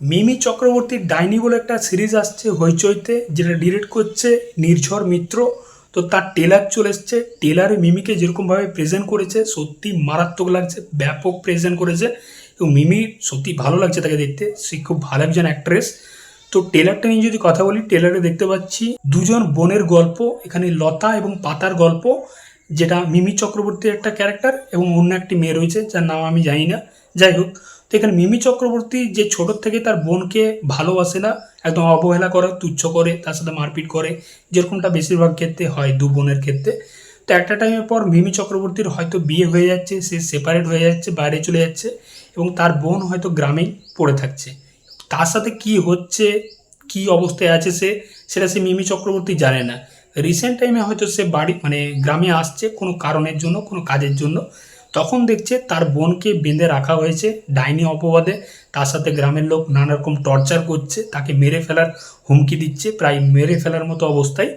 মিমি চক্রবর্তীর ডাইনি বলে একটা সিরিজ আসছে হইচইতে যেটা ডিরেক্ট করছে নির্ঝর মিত্র। তো তার টেলার চলে এসছে। টেলারে মিমিকে যেরকমভাবে প্রেজেন্ট করেছে, সত্যি মারাত্মক লাগছে, ব্যাপক প্রেজেন্ট করেছে, এবং মিমি সত্যি ভালো লাগছে তাকে দেখতে। সে খুব ভালো একজন অ্যাক্ট্রেস তো টেলারটা নিয়ে যদি কথা বলি টেলারে দেখতে পাচ্ছি দুজন বোনের গল্প, এখানে লতা এবং পাতার গল্প, যেটা মিমি চক্রবর্তীর একটা ক্যারেক্টার এবং অন্য একটি মেয়ে রয়েছে, যার নাম আমি জানি না। যাই হোক তো এখানে মিমি চক্রবর্তী যে ছোট থেকে তার বোনকে ভালোবাসে না, একদম অবহেলা করে, তুচ্ছ করে, তার সাথে মারপিট করে, যেরকমটা বেশিরভাগ ক্ষেত্রে হয় দু বোনের ক্ষেত্রে। তো একটা টাইমের পর মিমি চক্রবর্তীর হয়তো বিয়ে হয়ে যাচ্ছে, সে সেপারেট হয়ে যাচ্ছে, বাইরে চলে যাচ্ছে এবং তার বোন হয়তো গ্রামেই পড়ে থাকছে। তার সাথে কি হচ্ছে, কি অবস্থায় আছে সে, সেটা সে মিমি চক্রবর্তী জানে না। রিসেন্ট টাইমে হয়তো সে বাড়ি মানে গ্রামে আসছে কোনো কারণের জন্য, কোনো কাজের জন্য। তখন দেখছে তার বোনকে বেঁধে রাখা হয়েছে ডাইনি অপবাদে। তার সাথে গ্রামের লোক নানা রকম টর্চার করছে, তাকে মেরে ফেলার হুমকি দিচ্ছে, প্রায় মেরে ফেলার মতো অবস্থায়।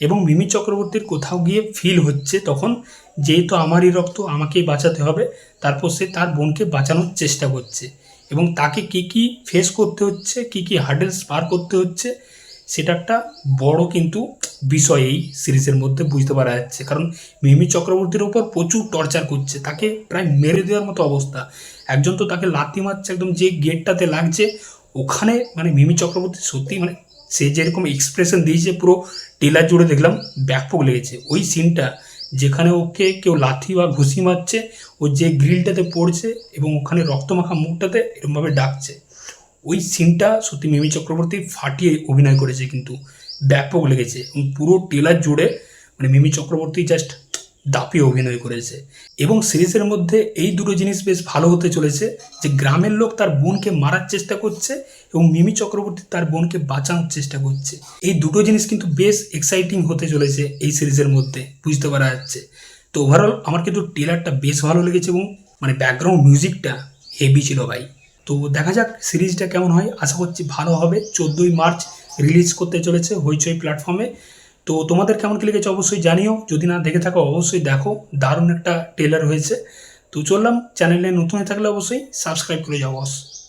এবং মিমি চক্রবর্তীর কোথাও গিয়ে ফিল হচ্ছে তখন যেহেতু আমারই রক্ত, আমাকেই বাঁচাতে হবে। তারপর সে তার বোনকে বাঁচানোর চেষ্টা করছে। এবং তাকে কি কি ফেস করতে হচ্ছে, কি কি হার্ডেলস পার করতে হচ্ছে, সেটা একটা বড় কিন্তু বিষয় এই সিরিজের মধ্যে বুঝতে পারা যাচ্ছে। কারণ মিমি চক্রবর্তীর উপর প্রচুর টর্চার করছে, তাকে প্রায় মেরে দেওয়ার মতো অবস্থা। একজন তো তাকে লাথি মারছে, একদম যে গেটটাতে লাগছে, ওখানে মানে মিমি চক্রবর্তী সত্যি মানে সে যেরকম এক্সপ্রেশন দিয়েছে, পুরো টেলার জুড়ে দেখলাম, ব্যাপক লেগেছে। ওই সিনটা যেখানে ওকে কেউ লাথি বা ঘুষি মারছে, ও যে গ্রিলটাতে পড়ছে এবং ওখানে রক্তমাখা মুখটাতে এরকমভাবে ডাকছে। ওই সিনটা সত্যি মিমি চক্রবর্তী ফাটিয়ে অভিনয় করেছে কিন্তু। ব্যাপক লেগেছে এবং পুরো টেলার জুড়ে মানে মিমি চক্রবর্তী জাস্ট দাপিয়ে অভিনয় করেছে। এবং সিরিজের মধ্যে এই দুটো জিনিস বেশ ভালো হতে চলেছে যে গ্রামের লোক তার বোনকে মারার চেষ্টা করছে এবং মিমি চক্রবর্তী তার বোনকে বাঁচানোর চেষ্টা করছে। এই দুটো জিনিস কিন্তু বেশ এক্সাইটিং হতে চলেছে এই সিরিজের মধ্যে, বুঝতে পারা যাচ্ছে। তো ওভারঅল আমার কিন্তু টেলারটা বেশ ভালো লেগেছে এবং মানে ব্যাকগ্রাউন্ড মিউজিকটা হেভি ছিল ভাই। তো দেখা যাক সিরিজটা কেমন হয়, আশা করছি ভালো হবে। চোদ্দোই মার্চ রিলিজ করতে চলেছে হইচই প্ল্যাটফর্মে তো তোমাদের কেমন কি লেগেছে অবশ্যই জানিও। যদি না দেখে থাকো, অবশ্যই দেখো। দারুণ একটা টেলার হয়েছে। তো চললাম চ্যানেলে নতুন হয়ে থাকলে অবশ্যই সাবস্ক্রাইব করে যাও বস